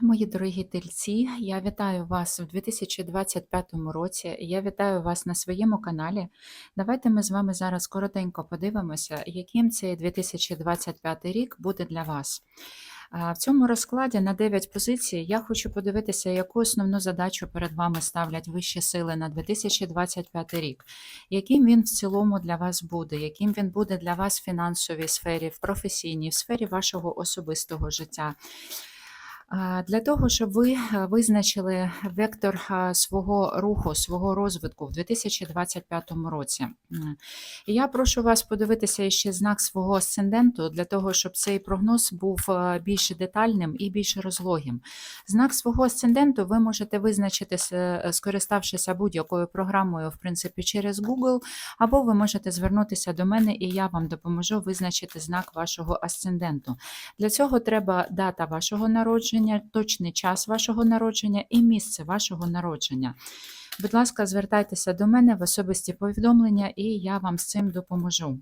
Мої дорогі тельці, я вітаю вас у 2025 році. Я вітаю вас на своєму каналі. Давайте ми з вами зараз коротенько подивимося, яким цей 2025 рік буде для вас. В цьому розкладі на 9 позицій я хочу подивитися, яку основну задачу перед вами ставлять вищі сили на 2025 рік, яким він в цілому для вас буде, яким він буде для вас в фінансовій сфері, в професійній, в сфері вашого особистого життя. Для того, щоб ви е, визначили вектор свого руху, свого розвитку в 2025 році. Я прошу вас подивитися ще знак свого асценденту для того, щоб цей прогноз був е, більш детальним і більш розлогим. Знак свого асценденту ви можете визначити, е, скориставшися будь-якою програмою, в принципі, через Google, або ви можете звернутися до мене, і я вам допоможу визначити знак вашого асценденту. Для цього треба дата вашого народження, точний час вашого народження і місце вашого народження. Будь ласка, звертайтеся до мене в особисті повідомлення, і я вам з цим допоможу.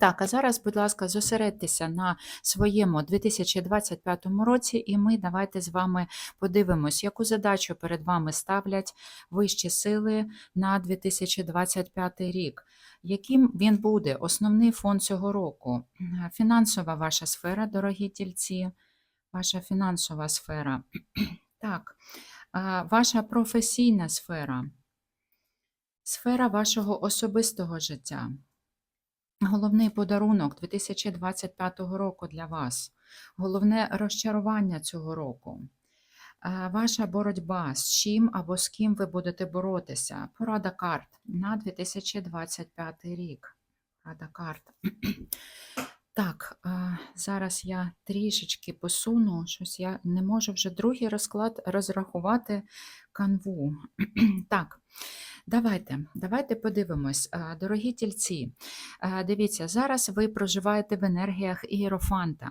Так, а зараз, будь ласка, зосередьтеся на своєму 2025 році, і ми давайте з вами подивимось, яку задачу перед вами ставлять вищі сили на 2025 рік. Яким він буде основний фон цього року? Фінансова ваша сфера, дорогі тільці, ваша фінансова сфера. Так, ваша професійна сфера, сфера вашого особистого життя. Головний подарунок 2025 року для вас, головне розчарування цього року. Ваша боротьба з чим або з ким ви будете боротися. Порада карт на 2025 рік. Порада карт. Так, зараз я трішечки посуну, щось я не можу вже другий розклад розрахувати канву. Так, давайте, давайте подивимось. Е, Дорогі тільці, е, дивіться, зараз ви проживаєте в енергіях ієрофанта.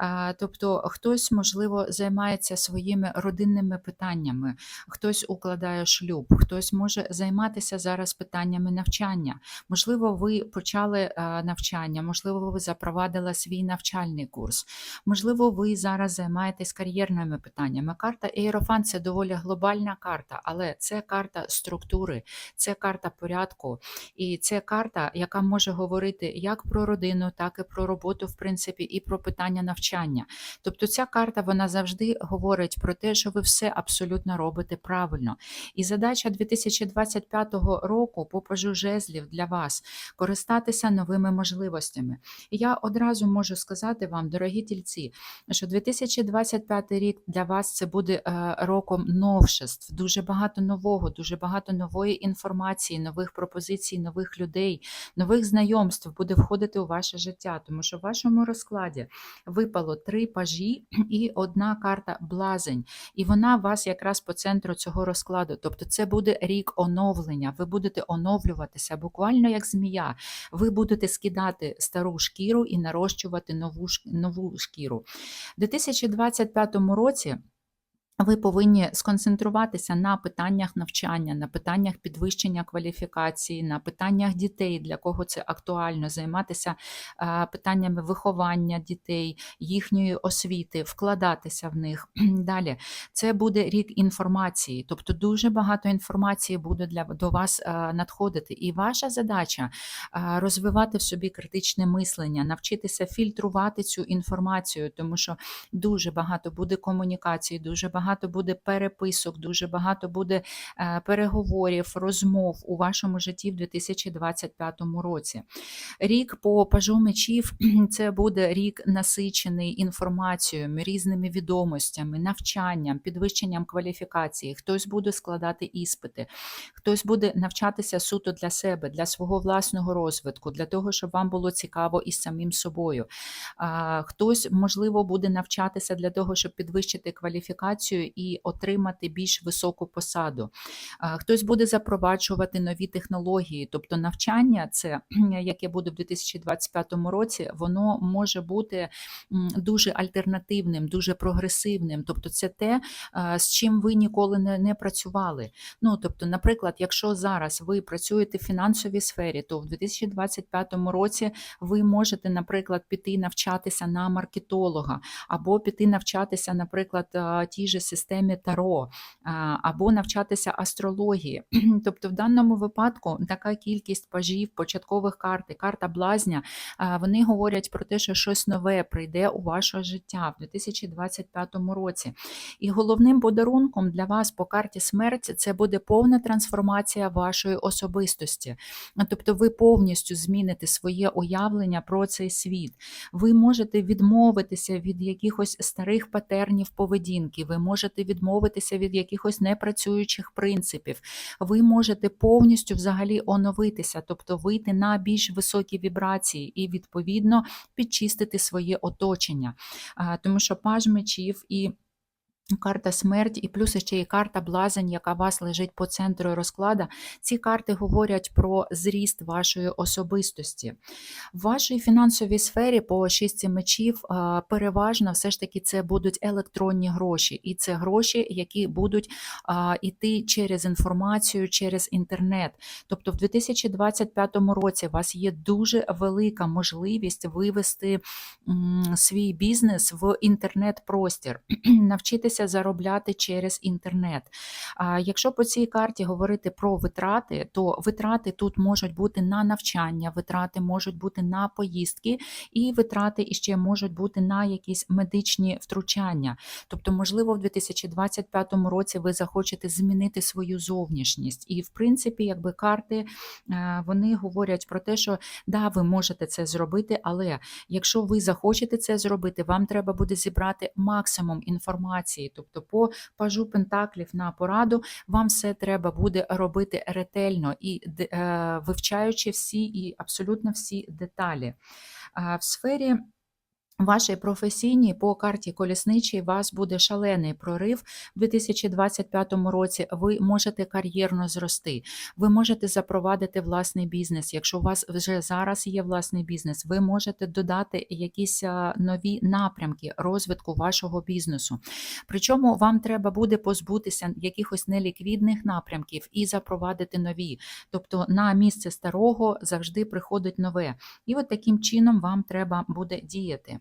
Е, Тобто хтось, можливо, займається своїми родинними питаннями, хтось укладає шлюб, хтось може займатися зараз питаннями навчання. Можливо, ви почали навчання, можливо, ви запровадили свій навчальний курс, можливо, ви зараз займаєтесь кар'єрними питаннями. Карта Ієрофант це доволі глобальна карта, але це карта структури, це карта порядку, і це карта, яка може говорити як про родину, так і про роботу, в принципі, і про питання навчання. Тобто ця карта вона завжди говорить про те, що ви все абсолютно робите правильно. І задача 2025 року по жезлів для вас користатися новими можливостями. Я одразу можу сказати вам, дорогі тільці, що 2025 рік для вас це буде е, роком новшеств, дуже багато нового, дуже багато нової інформації, нових пропозицій, нових людей, нових знайомств буде входити у ваше життя, тому що в вашому розкладі випало три пажі і одна карта блазень. І вона у вас якраз по центру цього розкладу. Тобто це буде рік оновлення. Ви будете оновлюватися буквально як змія. Ви будете скидати стару шкіру і нарощувати нову, нову шкіру. В 2025 році. Ви повинні сконцентруватися на питаннях навчання, на питаннях підвищення кваліфікації, на питаннях дітей, для кого це актуально, займатися питаннями виховання дітей, їхньої освіти, вкладатися в них. Далі це буде рік інформації, тобто дуже багато інформації буде для до вас надходити. І ваша задача розвивати в собі критичне мислення, навчитися фільтрувати цю інформацію, тому що дуже багато буде комунікації, дуже багато буде переписок, дуже багато буде е, переговорів, розмов у вашому житті в 2025 році. Рік по пажу мечів це буде рік насичений інформацією, різними відомостями, навчанням, підвищенням кваліфікації. Хтось буде складати іспити, хтось буде навчатися суто для себе, для свого власного розвитку, для того, щоб вам було цікаво із самим собою. Хтось, можливо, буде навчатися для того, щоб підвищити кваліфікацію інформацію і отримати більш високу посаду. Хтось буде запроваджувати нові технології, тобто навчання, це яке буде в 2025 році, воно може бути дуже альтернативним, дуже прогресивним. Тобто, це те, з чим ви ніколи не, працювали. Ну, тобто, наприклад, якщо зараз ви працюєте в фінансовій сфері, то в 2025 році ви можете, наприклад, піти навчатися на маркетолога, або піти навчатися, наприклад, а, тій же системі Таро, або навчатися астрології. Тобто, в даному випадку така кількість пажів, початкових карт карта блазня, вони говорять про те, що щось нове прийде у ваше життя в 2025 році. І головним подарунком для вас по карті смерті це буде повна трансформація вашої особистості. Тобто ви повністю зміните своє уявлення про цей світ. Ви можете відмовитися від якихось старих патернів поведінки, ви можете відмовитися від якихось непрацюючих принципів. Ви можете повністю взагалі оновитися, тобто вийти на більш високі вібрації і, відповідно, підчистити своє оточення. Тому що паж мечів і Карта смерть, і плюс ще і карта блазень, яка вас лежить по центру розклада. Ці карти говорять про зріст вашої особистості. В вашій фінансовій сфері по шістці мечів переважно все ж таки це будуть електронні гроші, і це гроші, які будуть йти через інформацію, через інтернет. Тобто, в 2025 році у вас є дуже велика можливість вивести свій бізнес в інтернет-простір, навчитися заробляти через інтернет. А якщо по цій карті говорити про витрати, то витрати тут можуть бути на навчання, витрати можуть бути на поїздки, і витрати іще можуть бути на якісь медичні втручання. Тобто, можливо, в 2025 році ви захочете змінити свою зовнішність. І, в принципі, якби карти е, вони говорять про те, що да, ви можете це зробити, але якщо ви захочете це зробити, вам треба буде зібрати максимум інформації. Тобто, по пажу пентаклів на пораду вам все треба буде робити ретельно і е, вивчаючи всі і абсолютно всі деталі. А В сфері Вашій професійній по карті колісничій вас буде шалений прорив в 2025 році. Ви можете кар'єрно зрости, ви можете запровадити власний бізнес. Якщо у вас вже зараз є власний бізнес, ви можете додати якісь нові напрямки розвитку вашого бізнесу. Причому вам треба буде позбутися якихось неліквідних напрямків і запровадити нові. Тобто на місце старого завжди приходить нове. І от таким чином вам треба буде діяти.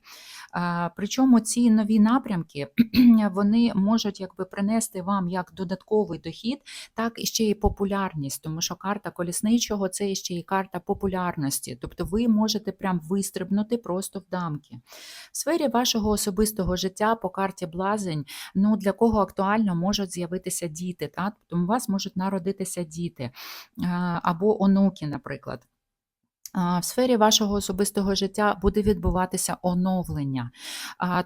Причому ці нові напрямки вони можуть якби принести вам як додатковий дохід, так і ще й популярність, тому що карта колісничого це ще й карта популярності. Тобто ви можете прям вистрибнути просто в дамки. В сфері вашого особистого життя по карті блазень, ну для кого актуально можуть з'явитися діти, так? Тобто у вас можуть народитися діти або онуки, наприклад. В сфері вашого особистого життя буде відбуватися оновлення.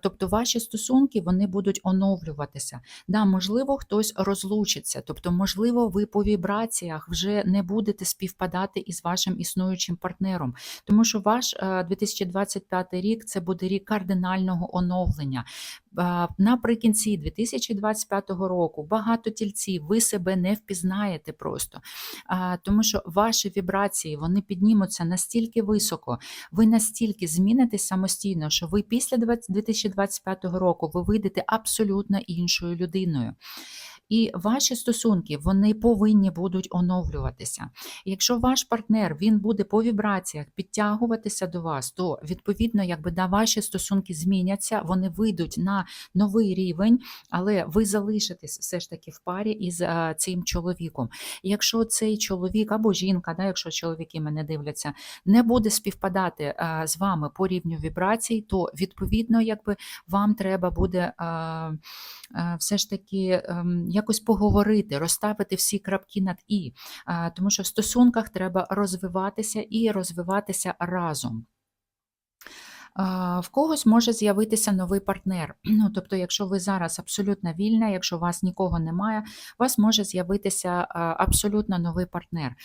Тобто ваші стосунки вони будуть оновлюватися. Да, можливо, хтось розлучиться, тобто, можливо, ви по вібраціях вже не будете співпадати із вашим існуючим партнером, тому що ваш е, 2025 рік це буде рік кардинального оновлення. Наприкінці 2025 року багато тільців, ви себе не впізнаєте просто, тому що ваші вібрації вони піднімуться настільки високо, ви настільки змінитесь самостійно, що ви після 20 2025 року ви вийдете абсолютно іншою людиною. І ваші стосунки вони повинні будуть оновлюватися. Якщо ваш партнер він буде по вібраціях підтягуватися до вас, то відповідно, якби да, ваші стосунки зміняться, вони вийдуть на новий рівень, але ви залишитесь все ж таки в парі із а, цим чоловіком. І Якщо цей чоловік або жінка, да, якщо чоловіки мене дивляться, не буде співпадати а, з вами по рівню вібрацій, то відповідно, якби вам треба буде а, все ж таки ем, якось поговорити, розставити всі крапки над і, тому що в стосунках треба розвиватися і розвиватися разом. В когось може з'явитися новий партнер. Ну, тобто, якщо ви зараз абсолютно вільна, якщо у вас нікого немає, у вас може з'явитися абсолютно новий партнер.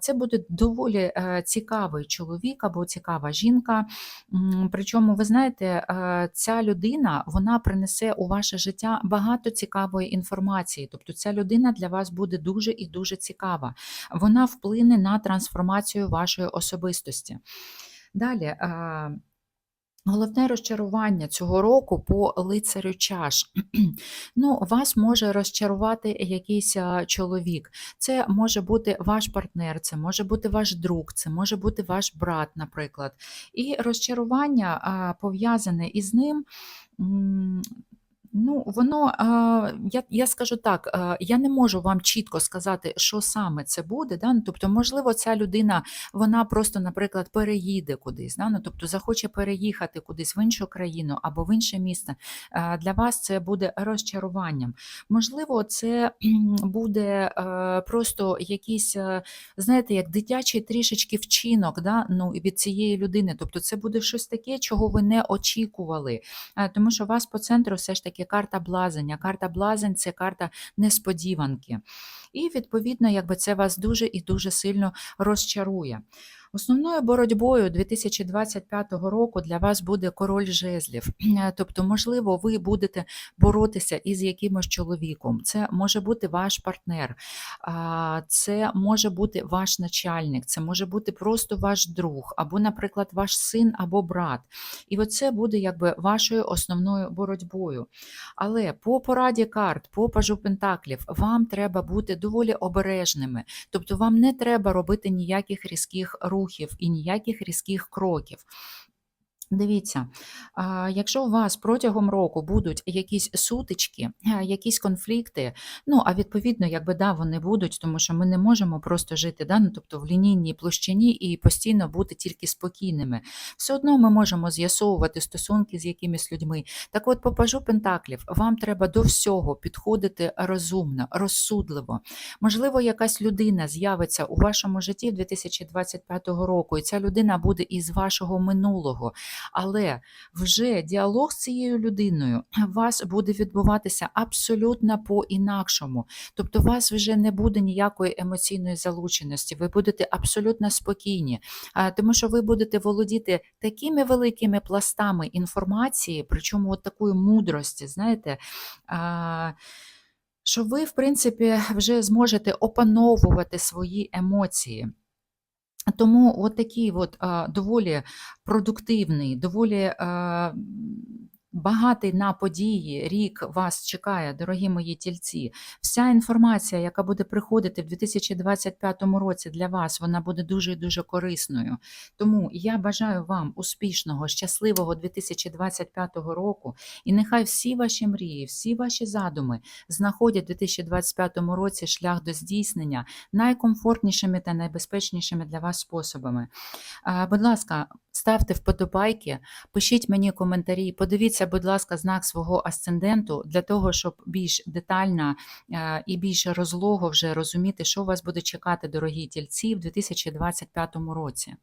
Це буде доволі е, цікавий чоловік або цікава жінка. Причому, ви знаєте, е, ця людина вона принесе у ваше життя багато цікавої інформації. Тобто, ця людина для вас буде дуже і дуже цікава. Вона вплине на трансформацію вашої особистості. Далі. Головне розчарування цього року по лицарю чаш. Ну, вас може розчарувати якийсь чоловік. Це може бути ваш партнер, це може бути ваш друг, це може бути ваш брат, наприклад. І розчарування пов'язане із ним. Ну, воно, я, я скажу так, я не можу вам чітко сказати, що саме це буде. Да? Ну, тобто, можливо, ця людина вона просто, наприклад, переїде кудись, да? ну, тобто захоче переїхати кудись в іншу країну або в інше місце. Для вас це буде розчаруванням. Можливо, це буде просто якийсь, знаєте, як дитячий трішечки вчинок да? ну, від цієї людини. Тобто, це буде щось таке, чого ви не очікували. Тому що вас по центру все ж таки карта блазення. Карта блазень це карта несподіванки. І, відповідно, якби це вас дуже і дуже сильно розчарує. Основною боротьбою 2025 року для вас буде король жезлів. Е, Тобто, можливо, ви будете боротися із якимось чоловіком. Це може бути ваш партнер, це може бути ваш начальник, це може бути просто ваш друг, або, наприклад, ваш син або брат. І оце буде якби вашою основною боротьбою. Але по пораді карт, по пажу пентаклів, вам треба бути доволі обережними. Тобто вам не треба робити ніяких різких рухів і ніяких різких кроків. Дивіться, якщо у вас протягом року будуть якісь сутички, е, якісь конфлікти, ну а відповідно, якби да, вони будуть, тому що ми не можемо просто жити, да, ну, тобто в лінійній площині і постійно бути тільки спокійними. Все одно ми можемо з'ясовувати стосунки з якимись людьми. Так от, по пажу Пентаклів, вам треба до всього підходити розумно, розсудливо. Можливо, якась людина з'явиться у вашому житті 2025 року, і ця людина буде із вашого минулого. Але вже діалог з цією людиною у вас буде відбуватися абсолютно по-інакшому. Тобто, у вас вже не буде ніякої емоційної залученості, ви будете абсолютно спокійні, тому що ви будете володіти такими великими пластами інформації, причому от такої мудрості, знаєте. що ви, в принципі, вже зможете опановувати свої емоції. Тому от такий от, а, доволі продуктивний, доволі а, багатий на події рік вас чекає, дорогі мої тільці. Вся інформація, яка буде приходити в 2025 році для вас, вона буде дуже і дуже корисною. Тому я бажаю вам успішного, щасливого 2025 року. І нехай всі ваші мрії, всі ваші задуми знаходять в 2025 році шлях до здійснення найкомфортнішими та найбезпечнішими для вас способами. Будь ласка, ставте вподобайки, пишіть мені коментарі, подивіться, будь ласка, знак свого асценденту для того, щоб більш детально е, і більш розлого вже розуміти, що вас буде чекати, дорогі тільці, в 2025 році.